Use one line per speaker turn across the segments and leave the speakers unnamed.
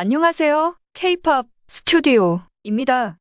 안녕하세요. K-팝 스튜디오입니다.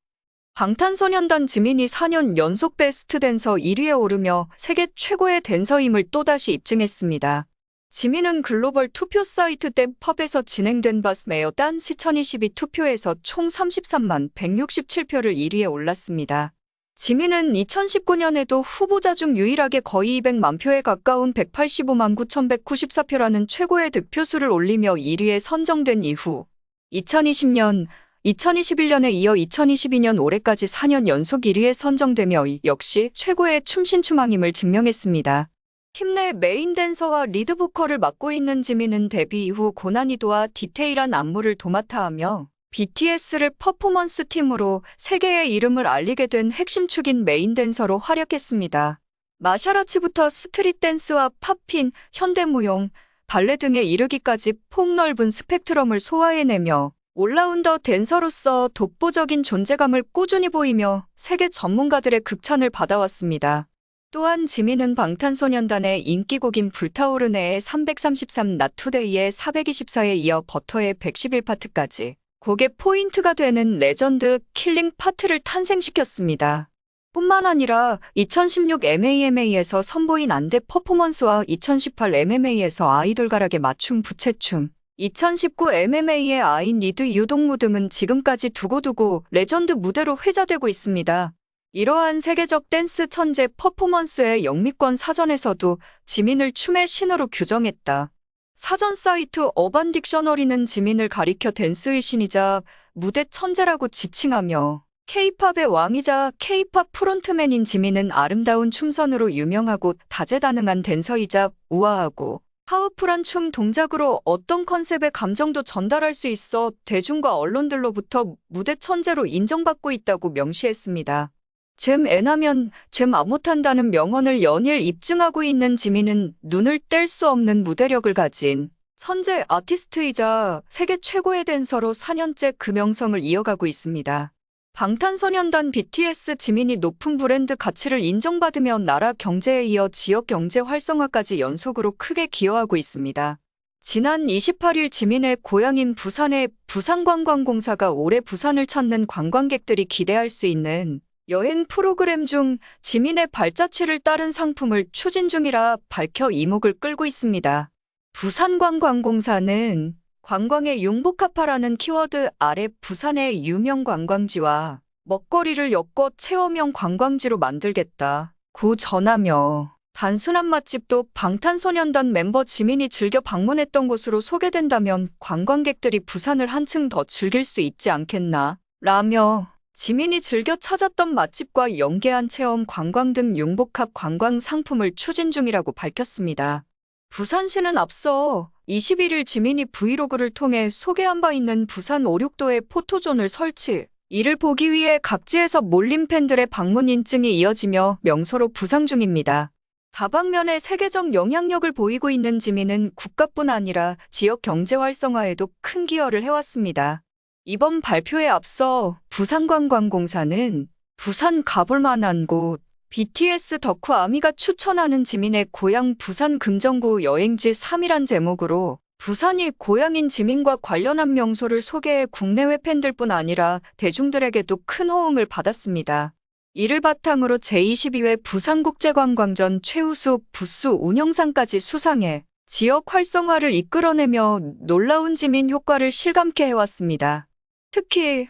방탄소년단 지민이 4년 연속 베스트 댄서 1위에 오르며 세계 최고의 댄서임을 또다시 입증했습니다. 지민은 글로벌 투표 사이트 댄펍에서 진행된 바스메어 댄스 2022 투표에서 총 33만 167표를 1위에 올랐습니다. 지민은 2019년에도 후보자 중 유일하게 거의 200만 표에 가까운 185만 9,194표라는 최고의 득표수를 올리며 1위에 선정된 이후 2020년, 2021년에 이어 2022년 올해까지 4년 연속 1위에 선정되며 역시 최고의 춤신추망임을 증명했습니다. 팀내 메인 댄서와 리드 보컬을 맡고 있는 지민은 데뷔 이후 고난이도와 디테일한 안무를 도맡아 하며 BTS를 퍼포먼스 팀으로 세계의 이름을 알리게 된 핵심 축인 메인 댄서로 활약했습니다. 마샤라치부터 스트릿 댄스와 팝핀, 현대무용, 발레 등에 이르기까지 폭넓은 스펙트럼을 소화해내며 올라운더 댄서로서 독보적인 존재감을 꾸준히 보이며 세계 전문가들의 극찬을 받아왔습니다. 또한 지민은 방탄소년단의 인기곡인 불타오르네의 333 나투데이의 424에 이어 버터의 111파트까지 곡의 포인트가 되는 레전드 킬링 파트를 탄생시켰습니다. 뿐만 아니라 2016 MAMA에서 선보인 안대 퍼포먼스와 2018 MMA에서 아이돌 가락의 맞춤 부채춤, 2019 MMA의 아인 니드 유동무 등은 지금까지 두고두고 레전드 무대로 회자되고 있습니다. 이러한 세계적 댄스 천재 퍼포먼스의 영미권 사전에서도 지민을 춤의 신으로 규정했다. 사전 사이트 어반 딕셔너리는 지민을 가리켜 댄스의 신이자 무대 천재라고 지칭하며 K-팝의 왕이자 K-팝 프론트맨인 지민은 아름다운 춤선으로 유명하고 다재다능한 댄서이자 우아하고 파워풀한 춤 동작으로 어떤 컨셉의 감정도 전달할 수 있어 대중과 언론들로부터 무대 천재로 인정받고 있다고 명시했습니다. 잼 애나면 잼안 못한다는 명언을 연일 입증하고 있는 지민은 눈을 뗄 수 없는 무대력을 가진 천재 아티스트이자 세계 최고의 댄서로 4년째 그 명성을 이어가고 있습니다. 방탄소년단 BTS 지민이 높은 브랜드 가치를 인정받으며 나라 경제에 이어 지역 경제 활성화까지 연속으로 크게 기여하고 있습니다. 지난 28일 지민의 고향인 부산의 부산관광공사가 올해 부산을 찾는 관광객들이 기대할 수 있는 여행 프로그램 중 지민의 발자취를 따른 상품을 추진 중이라 밝혀 이목을 끌고 있습니다. 부산관광공사는 관광의 융복합화라는 키워드 아래 부산의 유명 관광지와 먹거리를 엮어 체험형 관광지로 만들겠다. 고 전하며 단순한 맛집도 방탄소년단 멤버 지민이 즐겨 방문했던 곳으로 소개된다면 관광객들이 부산을 한층 더 즐길 수 있지 않겠나 라며 지민이 즐겨 찾았던 맛집과 연계한 체험 관광 등 융복합 관광 상품을 추진 중이라고 밝혔습니다. 부산시는 앞서 21일 지민이 브이로그를 통해 소개한 바 있는 부산 오륙도에 포토존을 설치. 이를 보기 위해 각지에서 몰린 팬들의 방문 인증이 이어지며 명소로 부상 중입니다. 다방면에 세계적 영향력을 보이고 있는 지민은 국가뿐 아니라 지역 경제 활성화에도 큰 기여를 해왔습니다. 이번 발표에 앞서 부산관광공사는 부산 가볼 만한 곳, BTS 덕후 아미가 추천하는 지민의 고향 부산 금정구 여행지 3이란 제목으로 부산이 고향인 지민과 관련한 명소를 소개해 국내외 팬들뿐 아니라 대중들에게도 큰 호응을 받았습니다. 이를 바탕으로 제22회 부산국제관광전 최우수 부수 운영상까지 수상해 지역 활성화를 이끌어내며 놀라운 지민 효과를 실감케 해왔습니다. 특히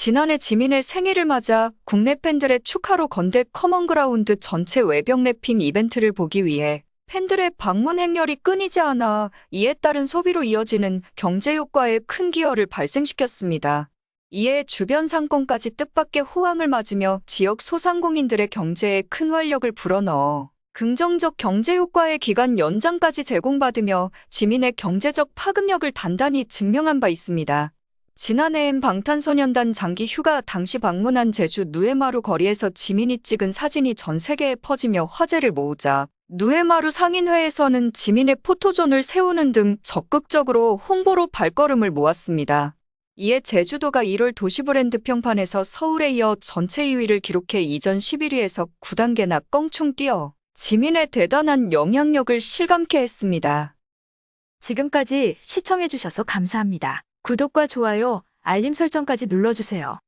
지난해 지민의 생일을 맞아 국내 팬들의 축하로 건대 커먼그라운드 전체 외벽 랩핑 이벤트를 보기 위해 팬들의 방문 행렬이 끊이지 않아 이에 따른 소비로 이어지는 경제 효과에 큰 기여를 발생시켰습니다. 이에 주변 상권까지 뜻밖의 호황을 맞으며 지역 소상공인들의 경제에 큰 활력을 불어넣어 긍정적 경제 효과의 기간 연장까지 제공받으며 지민의 경제적 파급력을 단단히 증명한 바 있습니다. 지난해엔 방탄소년단 장기 휴가 당시 방문한 제주 누에마루 거리에서 지민이 찍은 사진이 전 세계에 퍼지며 화제를 모으자 누에마루 상인회에서는 지민의 포토존을 세우는 등 적극적으로 홍보로 발걸음을 모았습니다. 이에 제주도가 1월 도시브랜드 평판에서 서울에 이어 전체 2위를 기록해 이전 11위에서 9단계나 껑충 뛰어 지민의 대단한 영향력을 실감케 했습니다.
지금까지 시청해주셔서 감사합니다. 구독과 좋아요, 알림 설정까지 눌러주세요.